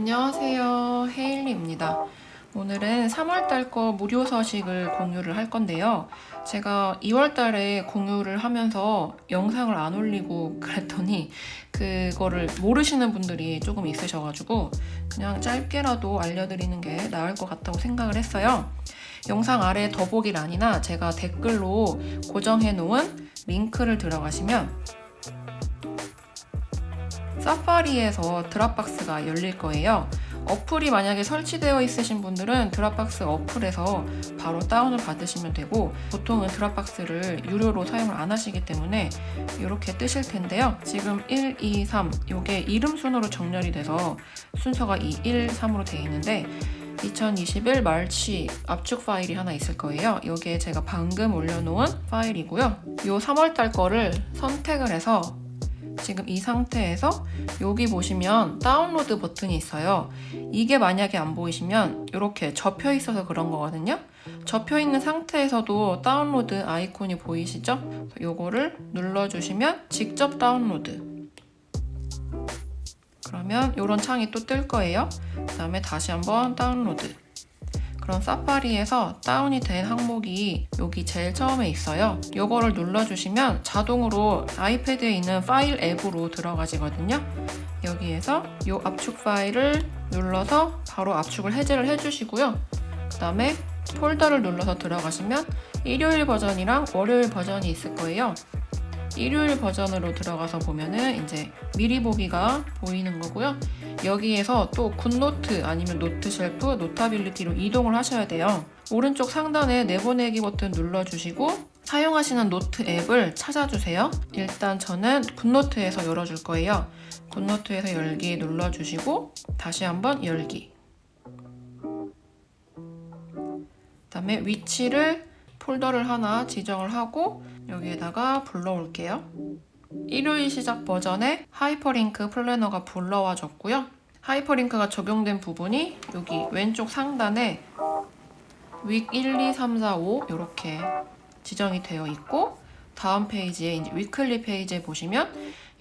안녕하세요. 헤일리입니다. 오늘은 3월달 거 무료 서식을 공유를 할 건데요. 제가 2월달에 공유를 하면서 영상을 안 올리고 그랬더니 그거를 모르시는 분들이 조금 있으셔가지고 그냥 짧게라도 알려드리는 게 나을 것 같다고 생각을 했어요. 영상 아래 더보기란이나 제가 댓글로 고정해 놓은 링크를 들어가시면 사파리에서 드랍박스가 열릴 거예요. 어플이 만약에 설치되어 있으신 분들은 드랍박스 어플에서 바로 다운을 받으시면 되고 보통은 드랍박스를 유료로 사용을 안 하시기 때문에 이렇게 뜨실 텐데요. 지금 1, 2, 3 이게 이름 순으로 정렬이 돼서 순서가 2, 1, 3으로 되어 있는데 2021 말치 압축 파일이 하나 있을 거예요. 여기에 제가 방금 올려놓은 파일이고요. 요 3월달 거를 선택을 해서 지금 이 상태에서 여기 보시면 다운로드 버튼이 있어요. 이게 만약에 안 보이시면 이렇게 접혀 있어서 그런 거거든요. 접혀 있는 상태에서도 다운로드 아이콘이 보이시죠? 요거를 눌러주시면 직접 다운로드. 그러면 이런 창이 또 뜰 거예요. 그 다음에 다시 한번 다운로드. 그럼 사파리에서 다운이 된 항목이 여기 제일 처음에 있어요. 요거를 눌러주시면 자동으로 아이패드에 있는 파일 앱으로 들어가지거든요. 여기에서 이 압축 파일을 눌러서 바로 압축을 해제를 해주시고요. 그 다음에 폴더를 눌러서 들어가시면 일요일 버전이랑 월요일 버전이 있을 거예요. 일요일 버전으로 들어가서 보면은 이제 미리 보기가 보이는 거고요. 여기에서 또 굿노트 아니면 노트 쉘프, 노타빌리티로 이동을 하셔야 돼요. 오른쪽 상단에 내보내기 버튼 눌러주시고 사용하시는 노트 앱을 찾아주세요. 일단 저는 굿노트에서 열어줄 거예요. 굿노트에서 열기 눌러주시고 다시 한번 열기. 그 다음에 위치를 폴더를 하나 지정을 하고 여기에다가 불러올게요. 일요일 시작 버전에 하이퍼링크 플래너가 불러와 줬고요. 하이퍼링크가 적용된 부분이 여기 왼쪽 상단에 윅 1, 2, 3, 4, 5 이렇게 지정이 되어 있고 다음 페이지에 이제 위클리 페이지에 보시면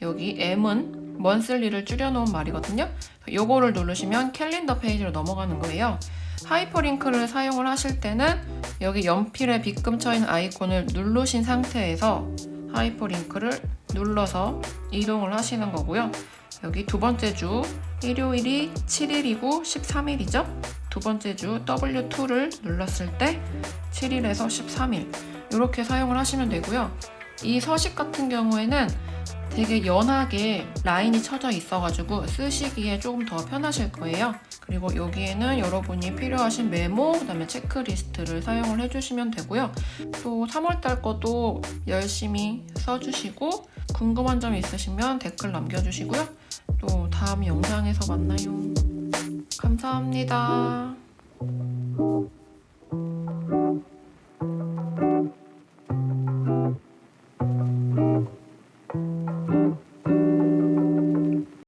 여기 M은 먼슬리를 줄여놓은 말이거든요. 요거를 누르시면 캘린더 페이지로 넘어가는 거예요. 하이퍼링크를 사용을 하실 때는 여기 연필에 빗금 쳐있는 아이콘을 누르신 상태에서 하이퍼링크를 눌러서 이동을 하시는 거고요. 여기 두 번째 주 일요일이 7일이고 13일이죠. 두 번째 주 W2를 눌렀을 때 7일에서 13일 이렇게 사용을 하시면 되고요. 이 서식 같은 경우에는 되게 연하게 라인이 쳐져 있어가지고 쓰시기에 조금 더 편하실 거예요. 그리고 여기에는 여러분이 필요하신 메모, 그다음에 체크리스트를 사용을 해주시면 되고요. 또 3월달 것도 열심히 써주시고 궁금한 점 있으시면 댓글 남겨주시고요. 또 다음 영상에서 만나요. 감사합니다.